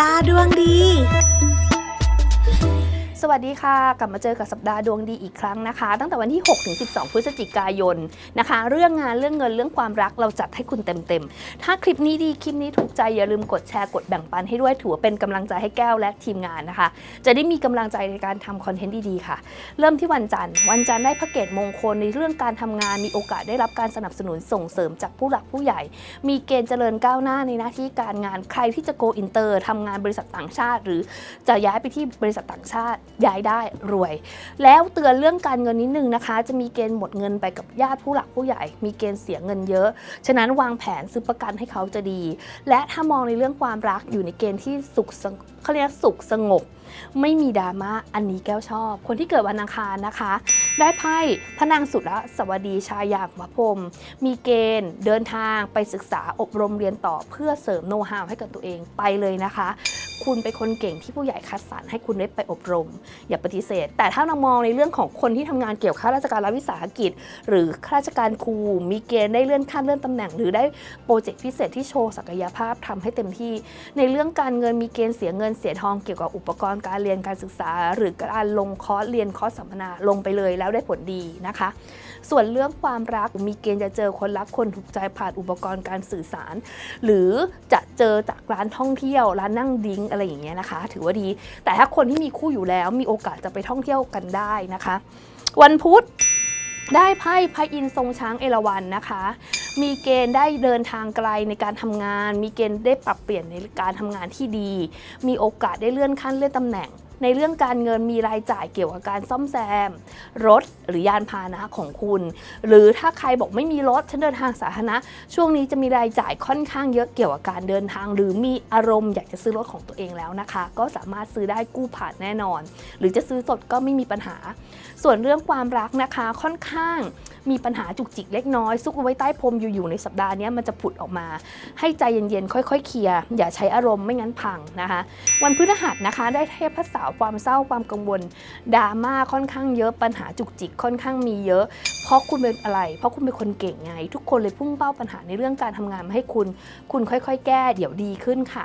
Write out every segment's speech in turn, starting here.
ดาห์ดวงดี สวัสดีค่ะ กลับมาเจอกับสัปดาห์ดวงดีอีกครั้งนะคะ ตั้งแต่วันที่ 6 ถึง 12 พฤศจิกายนนะคะ เรื่องงานเรื่องเงินเรื่องความรักเราจัดให้คุณเต็มๆ ถ้าคลิปนี้ดีคลิปนี้ถูกใจอย่าลืมกดแชร์กดแบ่งปันให้ด้วยถือว่าเป็นกำลังใจให้แก้วและทีมงานนะคะ จะได้มีกำลังใจในการทำคอนเทนต์ดีๆค่ะ เริ่มที่วันจันทร์ วันจันทร์ได้พระเกตมงคลในเรื่องการทำงานมีโอกาสได้รับการสนับสนุนส่งเสริมจากผู้หลักผู้ใหญ่ มีเกณฑ์เจริญก้าวหน้าในหน้าที่การงานใครที่จะโกอินเตอร์ทำงานบริษัทต่างชาติ หรือจะย้ายไปที่บริษัทต่างชาติย้ายได้รวย แล้วเตือนเรื่องการเงินนิดนึงนะคะ จะมีเกณฑ์หมดเงินไปกับญาติผู้หลักผู้ใหญ่ มีเกณฑ์เสียเงินเยอะ ฉะนั้นวางแผนซื้อประกันให้เขาจะดี และถ้ามองในเรื่องความรักอยู่ในเกณฑ์ที่สุขเขาเรียกสุขสงบ ไม่มีดราม่าอันนี้แก้วชอบ คนที่เกิดวันอังคารนะคะ ได้ไพ่พระนางสุรสวัสดีชายาของพระพรมมีเกณฑ์เดินทางไปศึกษาอบรมเรียนต่อเพื่อเสริมโน้ตฮาวให้กับตัวเองไปเลยนะคะ คุณเป็นคนเก่งที่ผู้ใหญ่คัดสรรให้คุณได้ไปอบรม อย่าปฏิเสธ แต่ถ้าเรามองในเรื่องของคนที่ทำงานเกี่ยวกับข้าราชการรัฐวิสาหกิจ หรือข้าราชการครูมีเกณฑ์ได้เลื่อนขั้นเลื่อนตำแหน่งหรือได้โปรเจกต์พิเศษที่โชว์ศักยภาพทำให้เต็มที่ ในเรื่องการเงินมีเกณฑ์เสียเงินเสียทองเกี่ยวกับอุปกรณ์การเรียนการศึกษา หรือการลงคอร์สเรียนคอร์สสัมมนาลงไปเลยแล้วได้ผลดีนะคะ ส่วนเรื่องความรักมีเกณฑ์จะเจอคนรักคนถูกใจผ่านอุปกรณ์การสื่อสาร หรือจะเจอจากร้านท่องเที่ยวร้านนั่งดิ้งอะไรอย่างเงี้ยนะคะ ถือว่าดี แต่ถ้าคนที่มีคู่อยู่แล้วมีโอกาสจะไปท่องเที่ยวกันได้นะคะ วันพุธ ได้ไพ่พระอินทร์ทรงช้างเอราวัณนะคะ มีเกณฑ์ได้เดินทางไกลในการทำงาน มีเกณฑ์ได้ปรับเปลี่ยนในการทำงานที่ดี มีโอกาสได้เลื่อนขั้นเลื่อนตำแหน่ง ในเรื่องการเงินมีรายจ่ายเกี่ยวกับการซ่อมแซม รถหรือยานพาหนะของคุณ หรือถ้าใครบอกไม่มีรถฉันเดินทางสาธารณะ ช่วงนี้จะมีรายจ่ายค่อนข้างเยอะเกี่ยวกับการเดินทาง หรือมีอารมณ์อยากจะซื้อรถของตัวเองแล้วนะคะ ก็สามารถซื้อได้กู้ผ่านแน่นอน หรือจะซื้อสดก็ไม่มีปัญหา ส่วนเรื่องความรักนะคะค่อนข้าง มีปัญหาจุกจิกเล็กน้อย ซุกไว้ใต้พรมอยู่ๆในสัปดาห์นี้มันจะผุดออกมา ให้ใจเย็นๆ ค่อยๆ เคลียร์อย่าใช้อารมณ์ไม่งั้นพังนะคะ วันพฤหัสนะคะ ได้เทพพระสาวความเศร้าความกังวลดราม่าค่อนข้างเยอะปัญหาจุกจิกค่อนข้างมีเยอะ เพราะคุณเป็นอะไร เพราะคุณเป็นคนเก่งไง ทุกคนเลยพุ่งเป้าปัญหาในเรื่องการทำงานมาให้คุณ คุณค่อย ๆ แก้ เดี๋ยวดีขึ้นค่ะ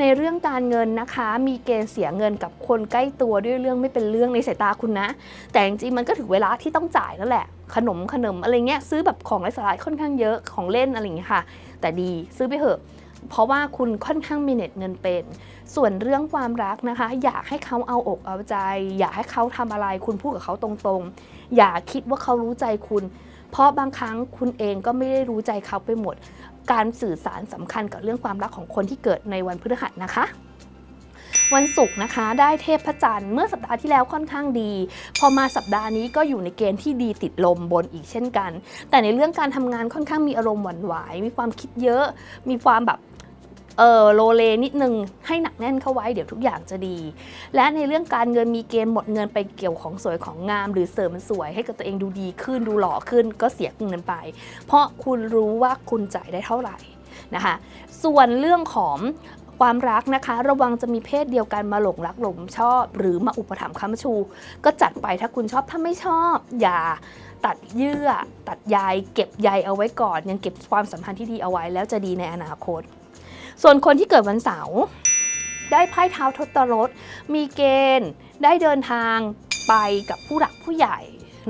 ในเรื่องการเงินนะคะ มีเกณฑ์เสียเงินกับคนใกล้ตัวด้วยเรื่องไม่เป็นเรื่องในสายตาคุณนะ แต่จริงๆมันก็ถึงเวลาที่ต้องจ่ายแล้วแหละ ขนมขนมอะไรเงี้ยซื้อแบบของไร้สาระค่อนข้างเยอะของเล่นอะไรอย่างเงี้ยค่ะ แต่ดีซื้อไปเถอะเพราะว่าคุณค่อนข้างมีเน็ตเงินเป็น ส่วนเรื่องความรักนะคะ อยากให้เขาเอาอกเอาใจ อยากให้เขาทำอะไร คุณพูดกับเขาตรงๆ อย่าคิดว่าเขารู้ใจคุณ เพราะบางครั้งคุณเองก็ไม่ได้รู้ใจเขาไปหมด การสื่อสารสำคัญกับเรื่องความรักของคนที่เกิดในวันพฤหัสนะคะวันศุกร์นะคะ ได้เทพพจันทร์เมื่อสัปดาห์ที่แล้วค่อนข้างดี พอมาสัปดาห์นี้ก็อยู่ในเกณฑ์ที่ดีติดลมบนอีกเช่นกัน แต่ในเรื่องการทำงานค่อนข้างมีอารมณ์หวั่นไหวมีความคิดเยอะ มีความแบบ เออโลเลนิดนึงให้หนักแน่นเข้าไว้เดี๋ยวทุกอย่างจะดี และในเรื่องการเงินมีเกณฑ์หมดเงินไปเกี่ยวของสวยของงาม หรือเสริมสวยให้กับตัวเองดูดีขึ้นดูหล่อขึ้นก็เสียเงินไป เพราะคุณรู้ว่าคุณจ่ายได้เท่าไหร่นะคะส่วนเรื่องของความรักนะคะ ระวังจะมีเพศเดียวกันมาหลงรักหลงชอบ หรือมาอุปถัมภ์ค้ำชู ก็จัดไปถ้าคุณชอบถ้าไม่ชอบ อย่าตัดเยื่อ ตัดใยเก็บใยเอาไว้ก่อน ยังเก็บความสัมพันธ์ที่ดีเอาไว้แล้วจะดีในอนาคต ส่วนคนที่เกิดวันเสาร์ได้ไพ่เท้าทศรถมีเกณฑ์ ได้เดินทางไปกับผู้หลักผู้ใหญ่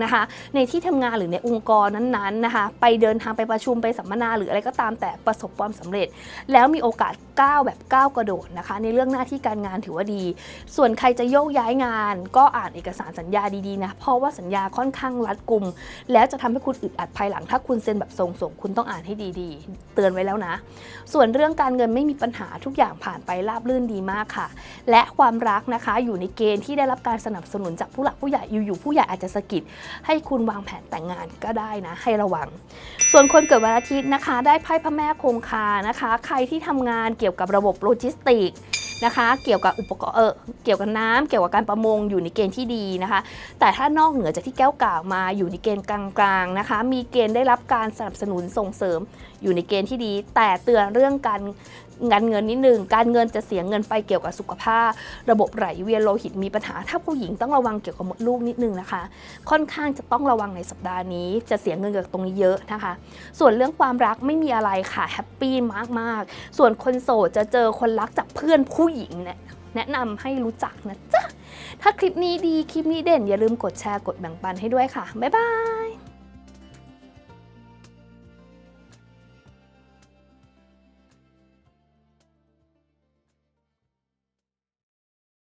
นะคะ ในที่ทำงานหรือในองค์กรนั้นๆนะคะ ไปเดินทางไปประชุมไปสัมมนาหรืออะไรก็ตามแต่ประสบความสำเร็จ แล้วมีโอกาสก้าวแบบก้าวกระโดดนะคะ ในเรื่องหน้าที่การงานถือว่าดี ส่วนใครจะโยกย้ายงาน ก็อ่านเอกสารสัญญาดีๆนะเพราะว่าสัญญาค่อนข้างรัดกุม แล้วจะทำให้คุณอึดอัดภายหลัง ถ้าคุณเซ็นแบบทรงๆคุณต้องอ่านให้ดีๆ เตือนไว้แล้วนะ ส่วนเรื่องการเงินไม่มีปัญหาทุกอย่างผ่านไปราบรื่นดีมากค่ะ และความรักนะคะอยู่ในเกณฑ์ที่ได้รับการสนับสนุนจากผู้หลักผู้ใหญ่อยู่ๆผู้ใหญ่อาจจะสะกิดให้คุณวางแผนแต่งงานก็ได้นะ ให้ระวัง ส่วนคนเกิดวันอาทิตย์นะคะ ได้ไพ่พระแม่คงคานะคะ ใครที่ทำงานเกี่ยวกับระบบโลจิสติกส์นะคะเกี่ยวกับอุปกรณ์เออเกี่ยวกับน้ำเกี่ยวกับการประมงอยู่ในเกณฑ์ที่ดีนะคะ แต่ถ้านอกเหนือจากที่แก้วกล่าวมาอยู่ในเกณฑ์กลางๆนะคะ มีเกณฑ์ได้รับการสนับสนุนส่งเสริมอยู่ในเกณฑ์ที่ดี แต่เตือนเรื่องการงานเงินนิดนึง การเงินจะเสียเงินไปเกี่ยวกับสุขภาพ ระบบไหลเวียนโลหิตมีปัญหา ถ้าผู้หญิงต้องระวังเกี่ยวกับมดลูกนิดนึงนะคะ ค่อนข้างจะต้องระวังในสัปดาห์นี้ จะเสียเงินเกี่ยวกับตรงนี้เยอะนะคะ ส่วนเรื่องความรักไม่มีอะไรค่ะแฮปปี้มากๆ ส่วนคนโสดจะเจอคนรักจากเพื่อนผู้หญิงเนี่ยแนะนำให้รู้จักนะจ๊ะถ้าคลิปนี้ดีคลิปนี้เด่นอย่าลืมกดแชร์กดแบ่งปันให้ด้วยค่ะบ๊ายบาย